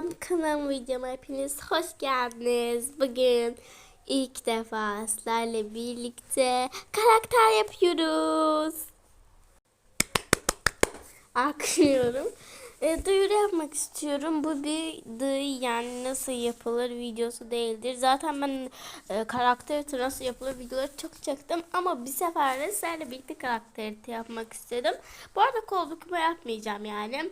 Selam kanal videoma hepiniz hoş geldiniz. Bugün ilk defa sizlerle birlikte karakter yapıyoruz. Aklıyorum. E, duyuru yapmak istiyorum. Bu bir dığı yani nasıl yapılır videosu değildir. Zaten ben e, karakter nasıl yapılır videoları çok çektim. Ama bir seferde sizlerle birlikte karakter yapmak istedim. Bu arada kol dokuma yapmayacağım yani.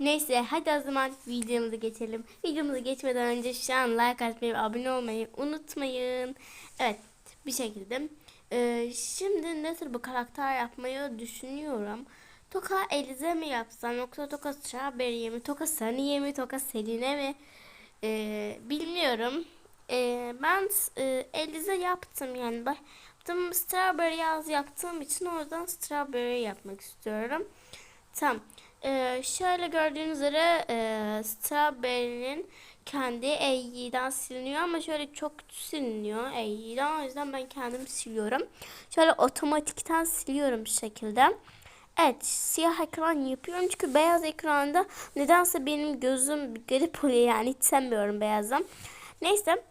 Neyse hadi o zaman videomuza geçelim. Videomuza geçmeden önce şu an like atmayı abone olmayı unutmayın. Evet bir şekilde. E, şimdi nasıl bu karakter yapmayı düşünüyorum. Toka Elize mi yapsam yoksa Toka Strawberry'e mi? Toka Sunny'e mi? Toka Selin'e mi? Ee, bilmiyorum. Ee, ben e, Elize yaptım yani. Baktım Strawberry yaz yaptığım için oradan Strawberry yapmak istiyorum. Tamam. Ee, şöyle gördüğünüz üzere e, Strawberry'nin kendi E'den siliniyor ama şöyle çok siliniyor E'den. O yüzden ben kendim siliyorum. Şöyle otomatikten siliyorum bu şekilde. Evet siyah ekran yapıyorum çünkü beyaz ekranda nedense benim gözüm garip oluyor yani hiç sevmiyorum beyazdan. Neyse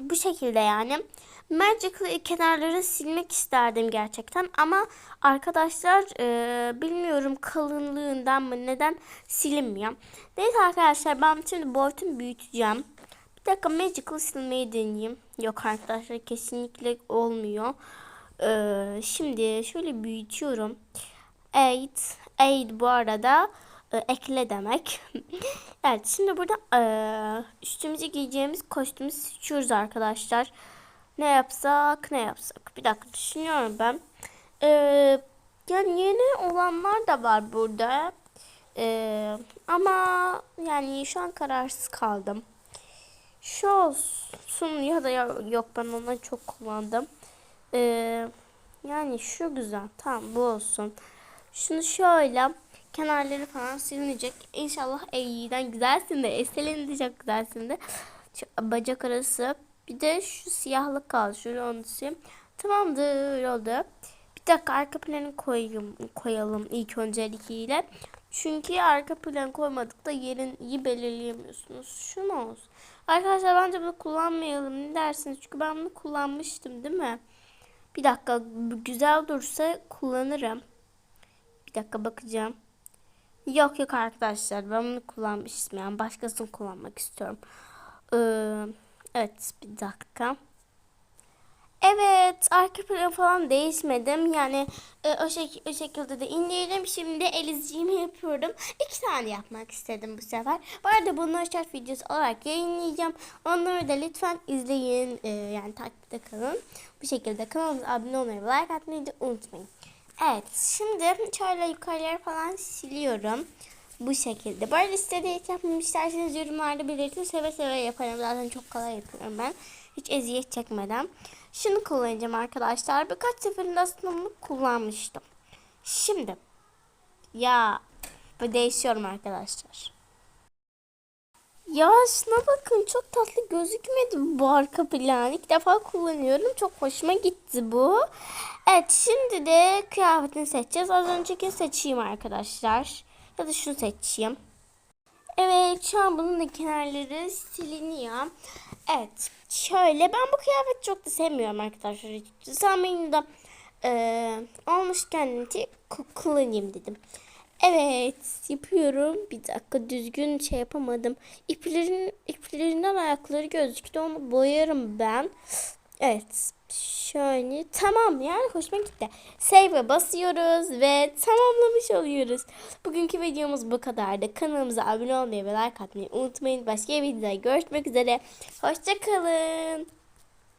bu şekilde yani. Magically kenarları silmek isterdim gerçekten ama arkadaşlar e, bilmiyorum kalınlığından mı neden silinmiyor. Neyse arkadaşlar ben şimdi boyutunu büyüteceğim. Bir dakika Magically silmeyi deneyeyim. Yok arkadaşlar kesinlikle olmuyor. Ee, şimdi şöyle büyütüyorum. Aid. Aid bu arada e, ekle demek. evet şimdi burada e, üstümüze giyeceğimiz kostümü seçiyoruz arkadaşlar. Ne yapsak ne yapsak. Bir dakika düşünüyorum ben. E, yani yeni olanlar da var burada. E, ama yani şu an kararsız kaldım. Şu olsun ya da yok ben ona çok kullandım. E, yani şu güzel. Tamam bu olsun. Şunu şöyle kenarları falan silinecek. İnşallah iyiden güzelsin de. Çok güzelsin de. Şu bacak arası. Bir de şu siyahlık kaldı. Şöyle onu sileyim. Tamamdır oldu. Bir dakika arka planı koyayım, koyalım ilk öncelikiyle. Çünkü arka plan koymadık da yerin iyi belirleyemiyorsunuz. Şunu olsun. Arkadaşlar bence bunu kullanmayalım. Ne dersiniz? Çünkü ben bunu kullanmıştım değil mi? Bir dakika güzel dursa kullanırım. Bir dakika bakacağım. Yok yok arkadaşlar ben bunu kullanmıştım yani başkasını kullanmak istiyorum. Ee, evet bir dakika. Evet arka plan falan değişmedim. Yani e, o, şek o şekilde de indirelim. Şimdi elizciğimi yapıyorum. İki tane yapmak istedim bu sefer. Bu arada bunları short videosu olarak yayınlayacağım. Onları da lütfen izleyin. E, yani takipte kalın. Bu şekilde kanalımıza abone olmayı like atmayı da unutmayın. Evet şimdi şöyle yukarıları falan siliyorum. Bu şekilde. Sitede hiç yapmamı isterseniz yorumlarda belirtin. Seve seve yaparım. Zaten çok kolay yapıyorum ben. Hiç eziyet çekmeden. Şunu kullanacağım arkadaşlar. Birkaç seferinde aslında bunu kullanmıştım. Şimdi. Ya. Değişiyorum arkadaşlar. Ya şuna bakın çok tatlı gözükmedi bu arka plan. İlk defa kullanıyorum. Çok hoşuma gitti bu. Evet şimdi de kıyafetini seçeceğiz. Az önceki seçeyim arkadaşlar. Ya da şunu seçeyim. Evet şu an bunun da kenarları siliniyor. Evet şöyle ben bu kıyafeti çok da sevmiyorum arkadaşlar. Zamanında da e, olmuşken kullanayım dedim. Evet yapıyorum. Bir dakika düzgün şey yapamadım. İplerin, iplerinden ayakları gözüktü. Onu boyarım ben. Evet. Şöyle tamam yani hoşuma gitti. Save'e basıyoruz ve tamamlamış oluyoruz. Bugünkü videomuz bu kadardı. Kanalımıza abone olmayı ve like atmayı unutmayın. Başka bir videoda görüşmek üzere. Hoşçakalın.